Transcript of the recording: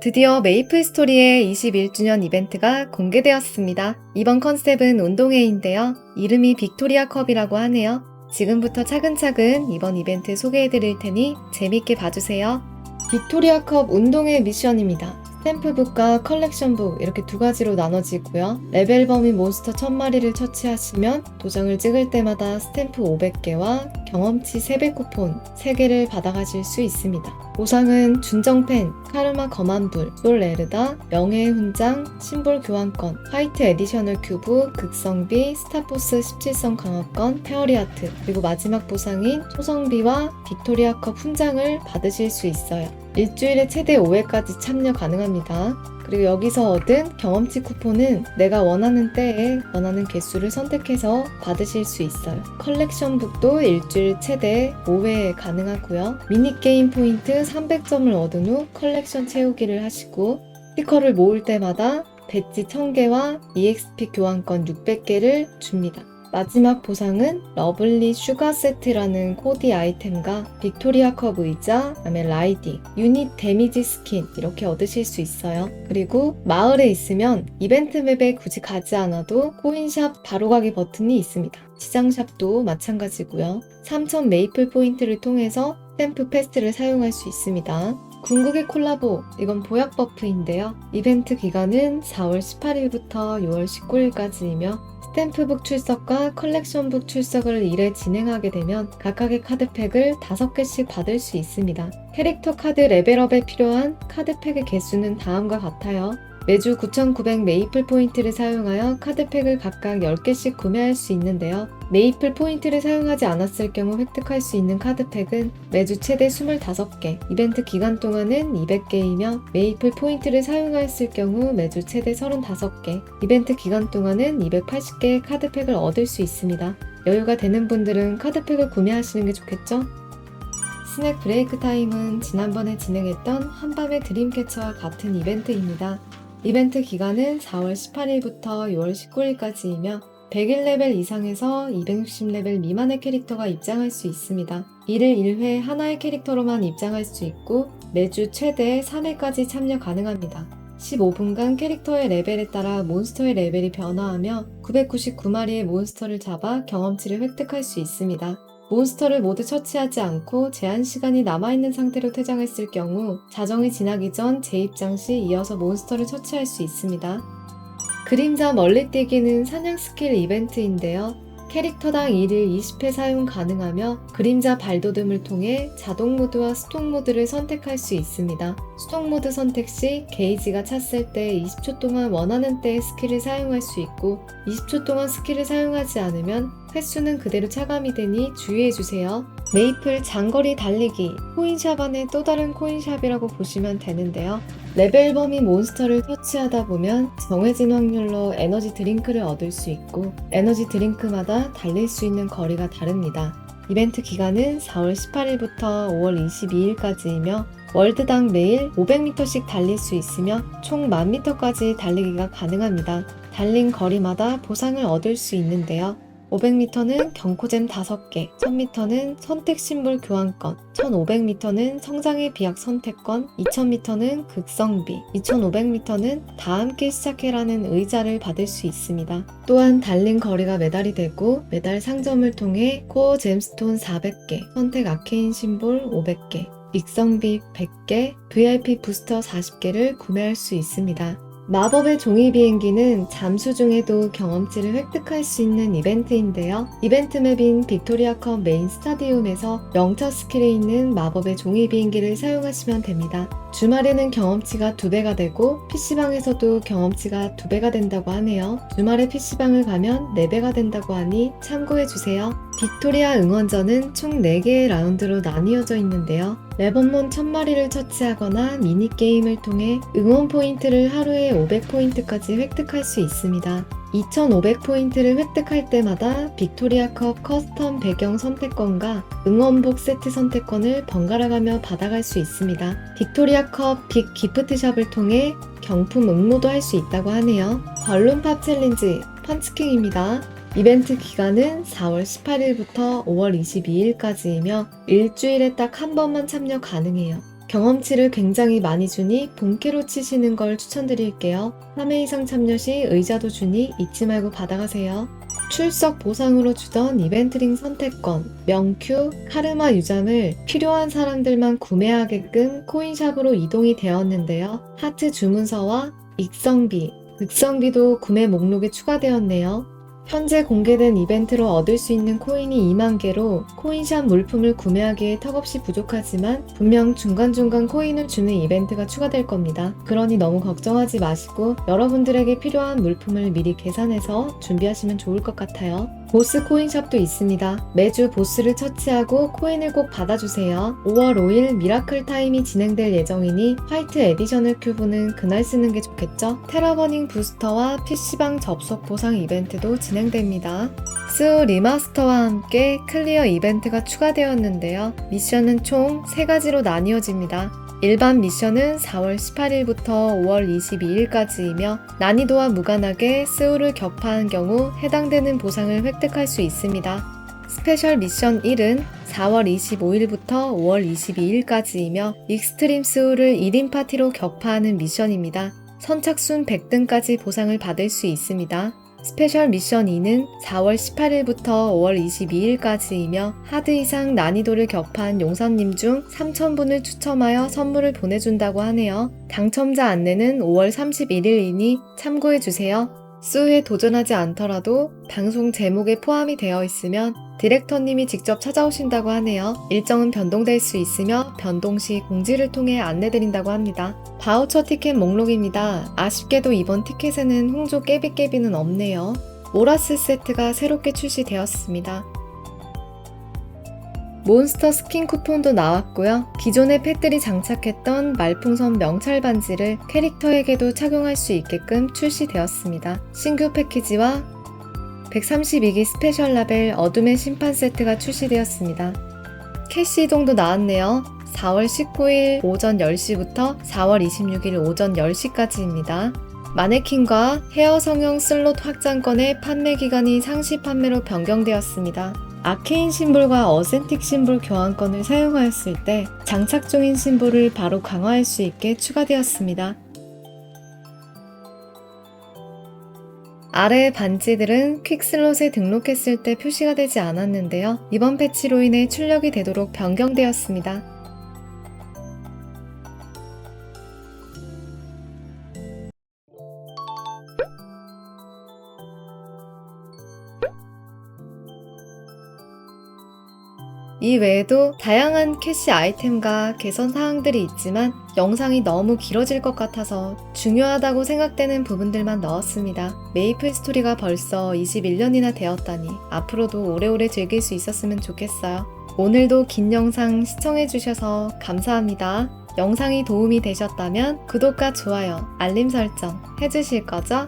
드디어 메이플 스토리의 21주년 이벤트가 공개되었습니다. 이번 컨셉은 운동회인데요. 이름이 빅토리아 컵이라고 하네요. 지금부터 차근차근 이번 이벤트 소개해드릴 테니 재밌게 봐주세요. 빅토리아 컵 운동회 미션입니다. 스탬프북과 컬렉션북 이렇게 두 가지로 나눠지고요. 레벨 범인 몬스터 1000마리를 처치하시면 도장을 찍을 때마다 스탬프 500개와 경험치 3배 쿠폰 3개를 받아가실 수 있습니다. 보상은 준정펜, 카르마 거만불, 솔레르다, 명예의 훈장, 심볼 교환권, 화이트 에디셔널 큐브, 극성비, 스타포스 17성 강화권, 페어리 아트, 그리고 마지막 보상인 초성비와 빅토리아 컵 훈장을 받으실 수 있어요. 일주일에 최대 5회까지 참여 가능합니다. 그리고 여기서 얻은 경험치 쿠폰은 내가 원하는 때에 원하는 개수를 선택해서 받으실 수 있어요. 컬렉션북도 일주일 최대 5회 가능하고요. 미니게임 포인트 300점을 얻은 후 컬렉션 채우기를 하시고 스티커를 모을 때마다 배지 1000개와 EXP 교환권 600개를 줍니다. 마지막 보상은 러블리 슈가 세트라는 코디 아이템과 빅토리아 컵 의자, 그다음에 라이딩, 유닛 데미지 스킨 이렇게 얻으실 수 있어요. 그리고 마을에 있으면 이벤트 맵에 굳이 가지 않아도 코인샵 바로가기 버튼이 있습니다. 시장샵도 마찬가지고요. 3000 메이플 포인트를 통해서 스탬프 패스를 사용할 수 있습니다. 궁극의 콜라보, 이건 보약 버프인데요. 이벤트 기간은 4월 18일부터 6월 19일까지이며 스탬프북 출석과 컬렉션북 출석을 1회 진행하게 되면 각각의 카드팩을 5개씩 받을 수 있습니다. 캐릭터 카드 레벨업에 필요한 카드팩의 개수는 다음과 같아요. 매주 9,900 메이플 포인트를 사용하여 카드팩을 각각 10개씩 구매할 수 있는데요. 메이플 포인트를 사용하지 않았을 경우 획득할 수 있는 카드팩은 매주 최대 25개, 이벤트 기간 동안은 200개이며 메이플 포인트를 사용하였을 경우 매주 최대 35개, 이벤트 기간 동안은 280개의 카드팩을 얻을 수 있습니다. 여유가 되는 분들은 카드팩을 구매하시는 게 좋겠죠? 스낵 브레이크 타임은 지난번에 진행했던 한밤의 드림캐쳐와 같은 이벤트입니다. 이벤트 기간은 4월 18일부터 6월 19일까지이며 101레벨 이상에서 260레벨 미만의 캐릭터가 입장할 수 있습니다. 1일 1회 하나의 캐릭터로만 입장할 수 있고 매주 최대 3회까지 참여 가능합니다. 15분간 캐릭터의 레벨에 따라 몬스터의 레벨이 변화하며 999마리의 몬스터를 잡아 경험치를 획득할 수 있습니다. 몬스터를 모두 처치하지 않고 제한 시간이 남아있는 상태로 퇴장했을 경우 자정이 지나기 전 재입장 시 이어서 몬스터를 처치할 수 있습니다. 그림자 멀리뛰기는 사냥 스킬 이벤트인데요. 캐릭터당 1일 20회 사용 가능하며 그림자 발돋움을 통해 자동 모드와 스톡 모드를 선택할 수 있습니다. 스톡 모드 선택 시 게이지가 찼을 때 20초 동안 원하는 때의 스킬을 사용할 수 있고 20초 동안 스킬을 사용하지 않으면 횟수는 그대로 차감이 되니 주의해주세요. 메이플 장거리 달리기 코인샵 안의 또 다른 코인샵이라고 보시면 되는데요. 레벨 범위 몬스터를 터치하다 보면 정해진 확률로 에너지 드링크를 얻을 수 있고 에너지 드링크마다 달릴 수 있는 거리가 다릅니다. 이벤트 기간은 4월 18일부터 5월 22일까지이며 월드당 매일 500m씩 달릴 수 있으며 총 1000m까지 달리기가 가능합니다. 달린 거리마다 보상을 얻을 수 있는데요. 500m는 경코잼 5개, 1000m는 선택 심볼 교환권, 1500m는 성장의 비약 선택권, 2000m는 극성비, 2500m는 다 함께 시작해라는 의자를 받을 수 있습니다. 또한 달린 거리가 메달이 되고 메달 상점을 통해 코어 잼스톤 400개, 선택 아케인 심볼 500개, 익성비 100개, VIP 부스터 40개를 구매할 수 있습니다. 마법의 종이 비행기는 잠수 중에도 경험치를 획득할 수 있는 이벤트인데요. 이벤트 맵인 빅토리아컵 메인 스타디움에서 영차 스킬에 있는 마법의 종이 비행기를 사용하시면 됩니다. 주말에는 경험치가 2배가 되고 PC방에서도 경험치가 2배가 된다고 하네요. 주말에 PC방을 가면 4배가 된다고 하니 참고해주세요. 빅토리아 응원전은 총 4개의 라운드로 나뉘어져 있는데요. 레번몬 1000마리를 처치하거나 미니게임을 통해 응원 포인트를 하루에 500포인트까지 획득할 수 있습니다. 2500포인트를 획득할 때마다 빅토리아컵 커스텀 배경 선택권과 응원복 세트 선택권을 번갈아가며 받아갈 수 있습니다. 빅토리아컵 빅 기프트샵을 통해 경품 응모도 할 수 있다고 하네요. 벌룬팝 챌린지 펀치킹입니다. 이벤트 기간은 4월 18일부터 5월 22일까지이며 일주일에 딱 한 번만 참여 가능해요. 경험치를 굉장히 많이 주니 본캐로 치시는 걸 추천드릴게요. 3회 이상 참여 시 의자도 주니 잊지 말고 받아가세요. 출석 보상으로 주던 이벤트링 선택권, 명큐, 카르마 유잠을 필요한 사람들만 구매하게끔 코인샵으로 이동이 되었는데요. 하트 주문서와 익성비, 극성비도 구매 목록에 추가되었네요. 현재 공개된 이벤트로 얻을 수 있는 코인이 2만 개로 코인샵 물품을 구매하기에 턱없이 부족하지만 분명 중간중간 코인을 주는 이벤트가 추가될 겁니다. 그러니 너무 걱정하지 마시고 여러분들에게 필요한 물품을 미리 계산해서 준비하시면 좋을 것 같아요. 보스 코인샵도 있습니다. 매주 보스를 처치하고 코인을 꼭 받아주세요. 5월 5일 미라클 타임이 진행될 예정이니 화이트 에디셔널 큐브는 그날 쓰는 게 좋겠죠? 테라버닝 부스터와 PC방 접속 보상 이벤트도 진행됩니다. 스우 리마스터와 함께 클리어 이벤트가 추가되었는데요. 미션은 총 3가지로 나뉘어집니다. 일반 미션은 4월 18일부터 5월 22일까지이며 난이도와 무관하게 스우를 격파한 경우 해당되는 보상을 획득할 수 있습니다. 스페셜 미션 1은 4월 25일부터 5월 22일까지이며 익스트림 스우를 1인 파티로 격파하는 미션입니다. 선착순 100등까지 보상을 받을 수 있습니다. 스페셜 미션 2는 4월 18일부터 5월 22일까지이며 하드 이상 난이도를 격파한 용사님 중 3,000분을 추첨하여 선물을 보내준다고 하네요. 당첨자 안내는 5월 31일이니 참고해주세요. 수에 도전하지 않더라도 방송 제목에 포함이 되어 있으면 디렉터님이 직접 찾아오신다고 하네요. 일정은 변동될 수 있으며 변동 시 공지를 통해 안내드린다고 합니다. 바우처 티켓 목록입니다. 아쉽게도 이번 티켓에는 홍조 깨비깨비는 없네요. 모라스 세트가 새롭게 출시되었습니다. 몬스터 스킨 쿠폰도 나왔고요. 기존의 펫들이 장착했던 말풍선 명찰 반지를 캐릭터에게도 착용할 수 있게끔 출시되었습니다. 신규 패키지와 132기 스페셜 라벨 어둠의 심판 세트가 출시되었습니다. 캐시 이동도 나왔네요. 4월 19일 오전 10시부터 4월 26일 오전 10시까지입니다. 마네킹과 헤어 성형 슬롯 확장권의 판매 기간이 상시 판매로 변경되었습니다. 아케인 심볼과 어센틱 심볼 교환권을 사용하였을 때 장착 중인 심볼을 바로 강화할 수 있게 추가되었습니다. 아래 반지들은 퀵슬롯에 등록했을 때 표시가 되지 않았는데요. 이번 패치로 인해 출력이 되도록 변경되었습니다. 이 외에도 다양한 캐시 아이템과 개선 사항들이 있지만 영상이 너무 길어질 것 같아서 중요하다고 생각되는 부분들만 넣었습니다. 메이플 스토리가 벌써 21년이나 되었다니 앞으로도 오래오래 즐길 수 있었으면 좋겠어요. 오늘도 긴 영상 시청해주셔서 감사합니다. 영상이 도움이 되셨다면 구독과 좋아요, 알림 설정 해주실 거죠?